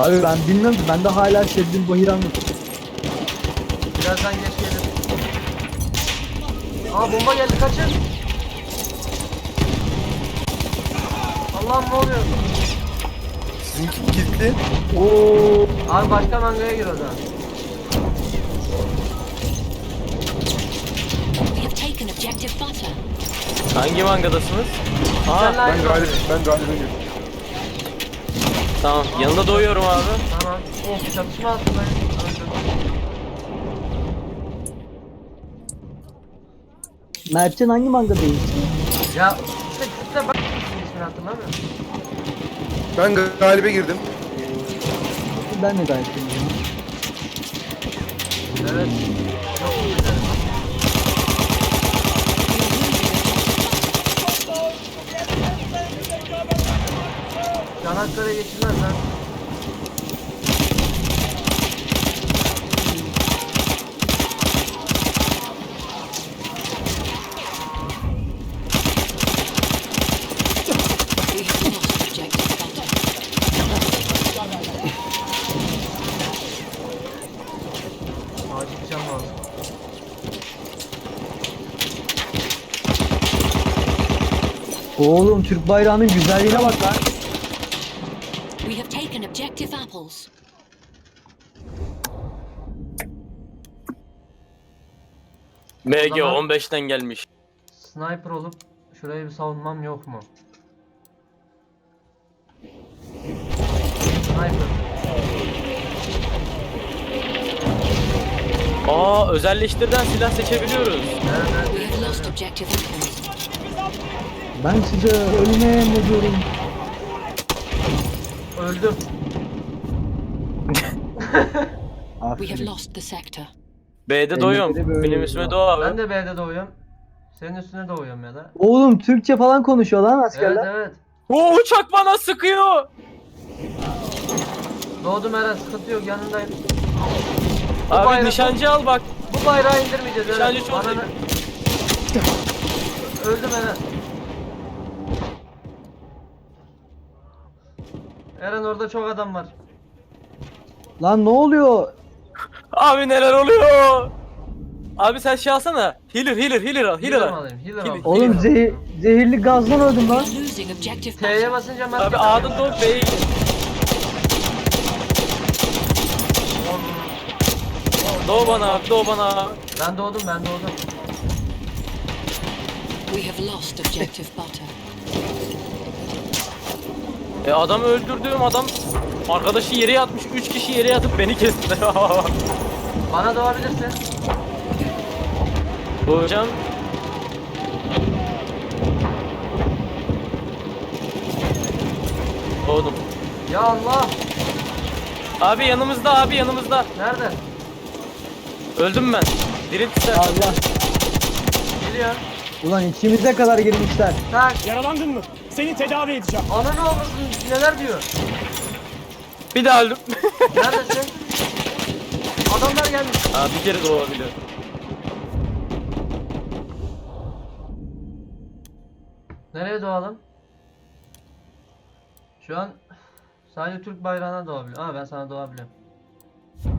Abi ben bilmiyorum ki bende hala Şebnem Bahiranlık. Birazdan geç gelir. Aa bomba geldi kaçın. Allah'ım ne oluyor? Sizinki kilitli. Oo. Abi başka mangaya gir o zaman. We have taken objective butter. Hangi mangadasınız? Aa, Ben galip, ben galibim. Tamam. Yanında doyuyorum abi. Tamam. Of çatışma altındayım. Mertcan hangi manga değilsin? Ya işte işte ben ismini hatırlamıyorum. Ben ga- galibe girdim. Ben de gayet bilmiyorum. Evet. Çok güzel. Çanakkale geçilmez lan. We have lost objective butter. Acil can lazım. Oğlum Türk bayrağının güzelliğine bak lan. Objective apples. MG Tamam. 15'ten gelmiş. Sniper olup şurayı bir savunmam yok mu? Sniper. Aa özelleştirden silah seçebiliyoruz. Nerede? We have lost objective apples. Ben size ölüme emrediyorum. Öldüm. We have lost the sector. B'de doyuyorum. Benim ismi Doğa abi. Ben de B'de doğuyorum. Senin üstüne doğuyorum ya da. Oğlum Türkçe falan konuşuyor lan Evet askerler. evet. Oo uçak bana sıkıyor. Doğdum Eren sıkıntı yok yanındayım. Bu Abi bayrak- nişancı al bak. Bu bayrağı indirmeyeceğiz Eren. Nişancı çok Ananı- Öldüm Eren. Eren orada çok adam var. Lan ne oluyor? Abi neler oluyor? Abi sen şey alsana. Healer healer healer al. Healer Healer al. alayım? Healer Healer. alayım. Oğlum Healer zehir, zehirli gazdan öldüm lan. losing objective T'ye butter. basınca maske Abi. A'dan doğup B'ye gir. Doğu bana abi, doğu bana abi. Ben doğdum ben doğdum. We have lost objective butter. E adamı öldürdüğüm adam arkadaşı yere yatmış. 3 kişi yere yatıp beni kesti. Bana doğabilirsin. Hocam Doğdum. Ya Allah. Abi yanımızda abi yanımızda. Nerede? Öldüm ben. Diriltsen. Allah. Geliyor. Ulan içimize kadar girmişler. Tak. Yaralandın mı? Seni tedavi edeceğim. Ananı olmasın neler diyor. Bir daha öldüm. Neredesin? Adamlar gelmiş. Aa bir kere doğabiliyor. Nereye doğalım? Şu an sadece Türk bayrağına doğabiliyorum. Aa ben sana doğabiliyorum.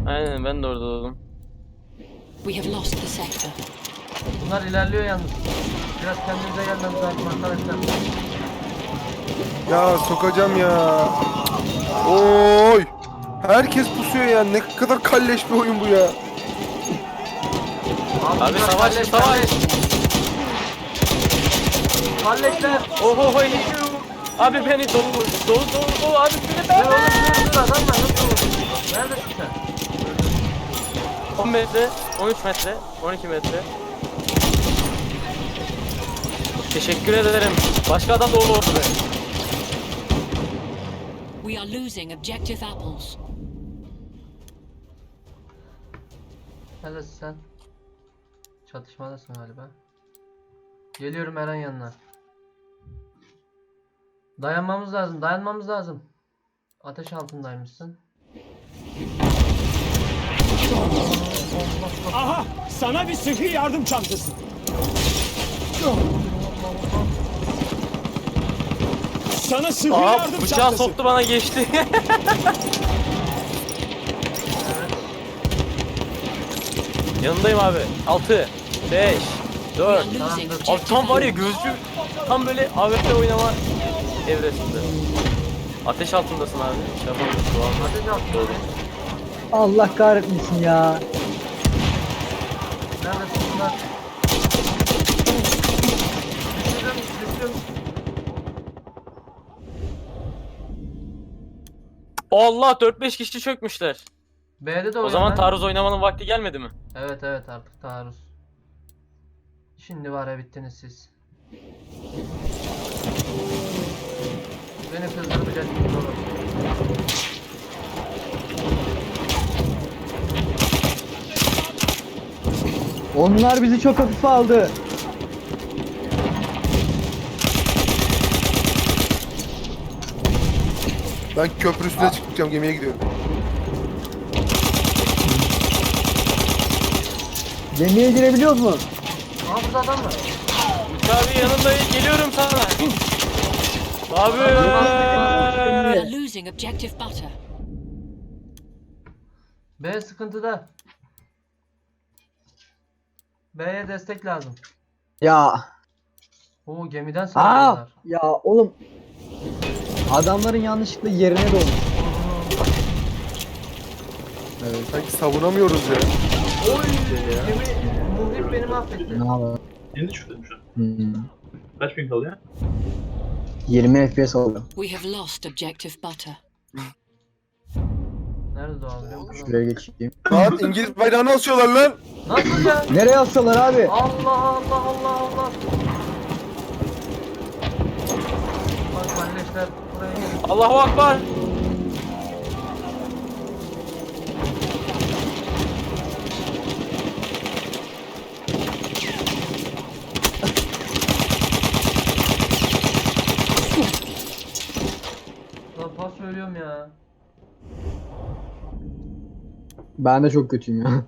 Aynen ben de orada doğdum. We have lost the sector. Bunlar ilerliyor yalnız. Biraz kendimize gelmemiz lazım arkadaşlar. Ya sokacağım ya. Oy. Herkes pusuyor ya. Ne kadar kalleş bir oyun bu ya. Abi savaş, kalleş, savaş. kalleş. Kalleşler. Oho ho Abi beni dolu dolu dolu dolu abi beni ben. nasıl? Neredesin sen? 10 metre, 13 metre, 12 metre. Teşekkür ederim. Başka adam dolu oldu be. We are losing objective apples. Neredesin sen? Çatışmadasın galiba. Geliyorum Eren yanına. Dayanmamız lazım, dayanmamız lazım. Ateş altındaymışsın. Aha! Sana bir sıhhi yardım çantası. Sana sıhhi Aa yardım bıçağı çantası. soktu bana geçti. Yanındayım abi. 6 5 We 4 are losing Tamam, Abi tam var ya gözcü tam böyle AWP oynama evresinde. Ateş altındasın abi. Yapamıyorsun şu an. Ateş. Allah kahretmesin ya. Neredesin bunlar? Allah 4-5 kişi çökmüşler. B'de de O zaman lan. taarruz oynamanın vakti gelmedi mi? Evet evet artık taarruz. Şimdi var ya bittiniz siz. Beni kızdırmayacaksınız oğlum. Onlar bizi çok hafife aldı. Ben köprü üstüne çıkacağım gemiye gidiyorum. Gemiye girebiliyor mu? Aa burada adam var. Abi yanındayım geliyorum sana. Abi. Losing objective butter. B sıkıntıda. B'ye destek lazım. Ya. Oo gemiden saldırıyorlar. Ya oğlum. Adamların yanlışlıkla yerine dolmuş. Evet, sanki savunamıyoruz ya. Oy gemi muhrip beni mahvetti. Ne yapalım? Yeni düşürdüm şu an. Hmm. Kaç bin kalıyor? 20 FPS oldu. We have lost objective butter. Nerede musun? Şuraya geçeyim. Lan İngiliz bayrağını asıyorlar lan. Nasıl ya? Nereye atsalar abi? Allah Allah Allah Allah. Bak kardeşler. Allahu Akbar. Lan pas söylüyorum ya. Ben de çok kötüyüm ya.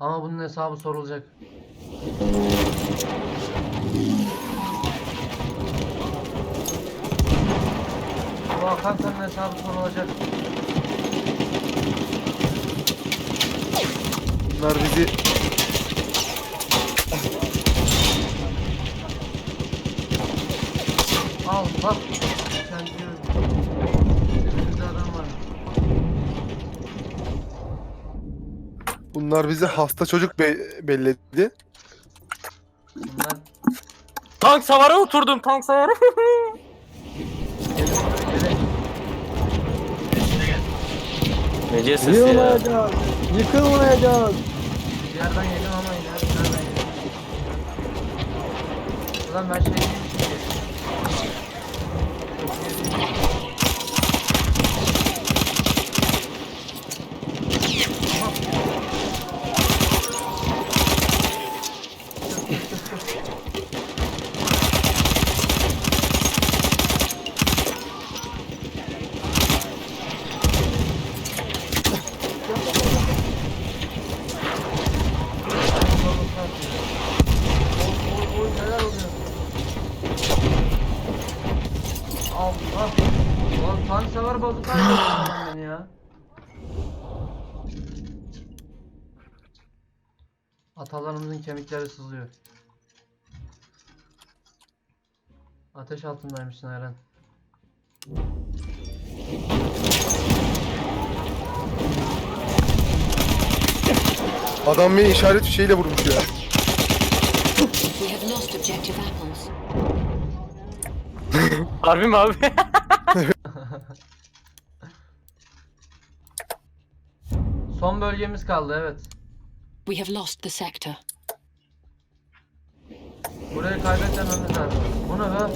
Ama bunun hesabı sorulacak. Bu Hakan senin hesabı sorulacak. Bunlar bizi Al bak. Sen diyor. Elimizde adam var. bunlar bizi hasta çocuk be belledi. Bunlar Tank savara oturdum tank savara. Nece sesi ya. Yıkılmayacağız. Yıkılmayacağız. Bir yerden yedim ama yine yedim. Ulan ben şey yedim şimdi. Oy oy neler oluyor? Allah. Ulan tank sever bazukayla vurdun beni ya. Kemikleri sızlıyor. Ateş altındaymışsın Eren. Adam beni işaret şeyle vurmuş ya. Harbi mi abi? Son bölgemiz kaldı evet. We have lost the sector. Burayı kaybetmememiz lazım. Bu ne be?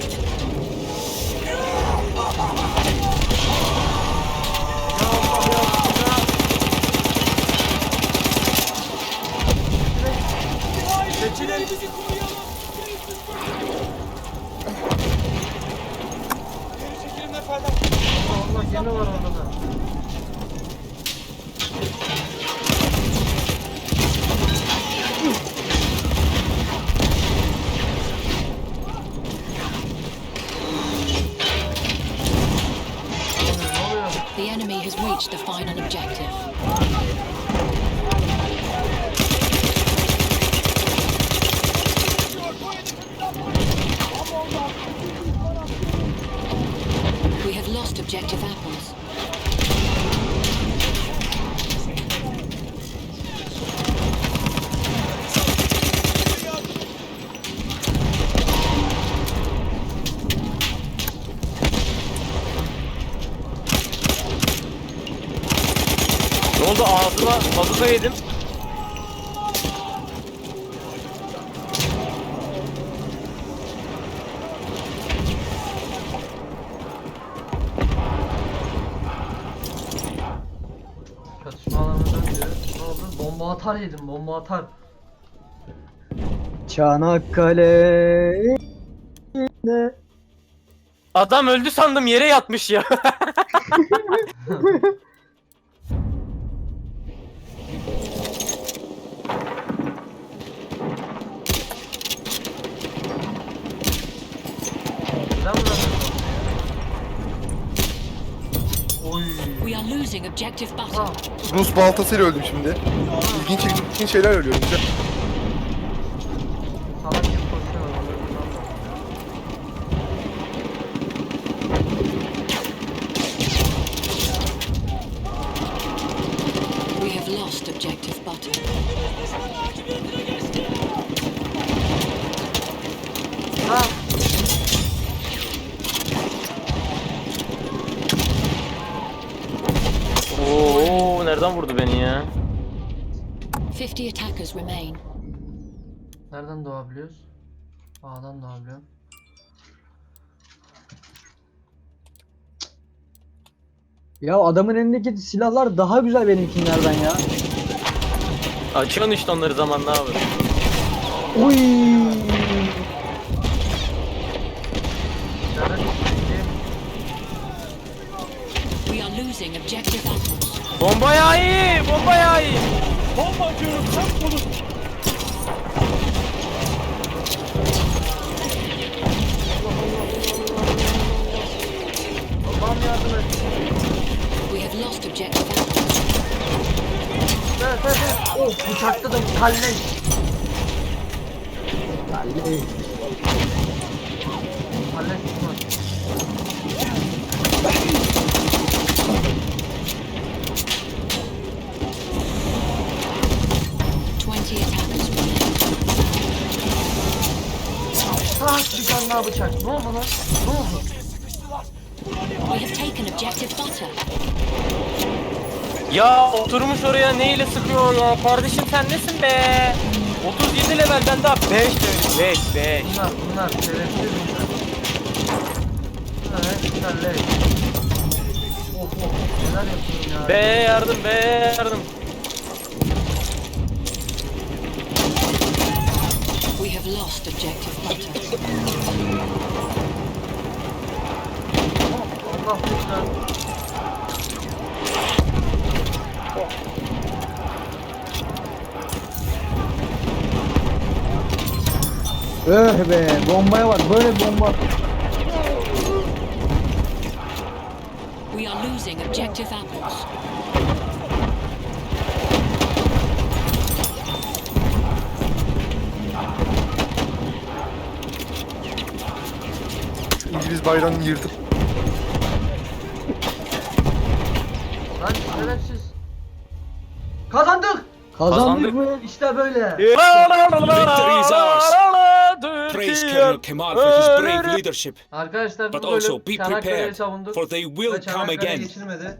Koruyalım. Geri çekilin efendim. Allah gemi var orada bazuka yedim. Çatışma alanına dönüyor. Ne oldu? Bomba atar yedim bomba atar. Çanakkale. Ne? Adam öldü sandım yere yatmış ya. Rus baltasıyla öldüm şimdi. İlginç ilginç şeyler ölüyorum. Güzel. Salak gibi koşuyor. orada, bundan da. We have lost objective butter. Ha. Oo nereden vurdu beni ya? 50 attackers remain. Nereden doğabiliyoruz? A'dan doğabiliyorum. Ya adamın elindeki silahlar daha güzel benimkinlerden ya. Açıyorsun işte onları zamanla abi. Uy. Ha bir tane daha bıçak. Ne oldu lan? We have taken objective butter. Ya oturmuş oraya neyle sıkıyor ya? Kardeşim sen nesin be? 37 level ben daha 5 level. 5 5. Bunlar bunlar şerefsiz bunlar. Bunlar hep kalleş. Oh oh neler yapıyorum ya. Be yardım be yardım. We have lost objective butter. Allah lütfen. Öh be bombaya bak böyle bomba. We are losing objective apples. İngiliz bayrağını yırtıp Lan şerefsiz. Kazandık. Kazandık Kazandık. mı? İşte böyle. Victory is ours. Praise Colonel Kemal for his brave leadership, Arkadaşlar but bu also bölüm be Çanakkale'yi prepared, savunduk. for they will ve come Çanakkale again. geçilmedi.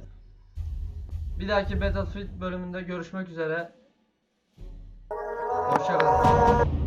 Bir dahaki Battlefield bölümünde görüşmek üzere. Hoşçakalın.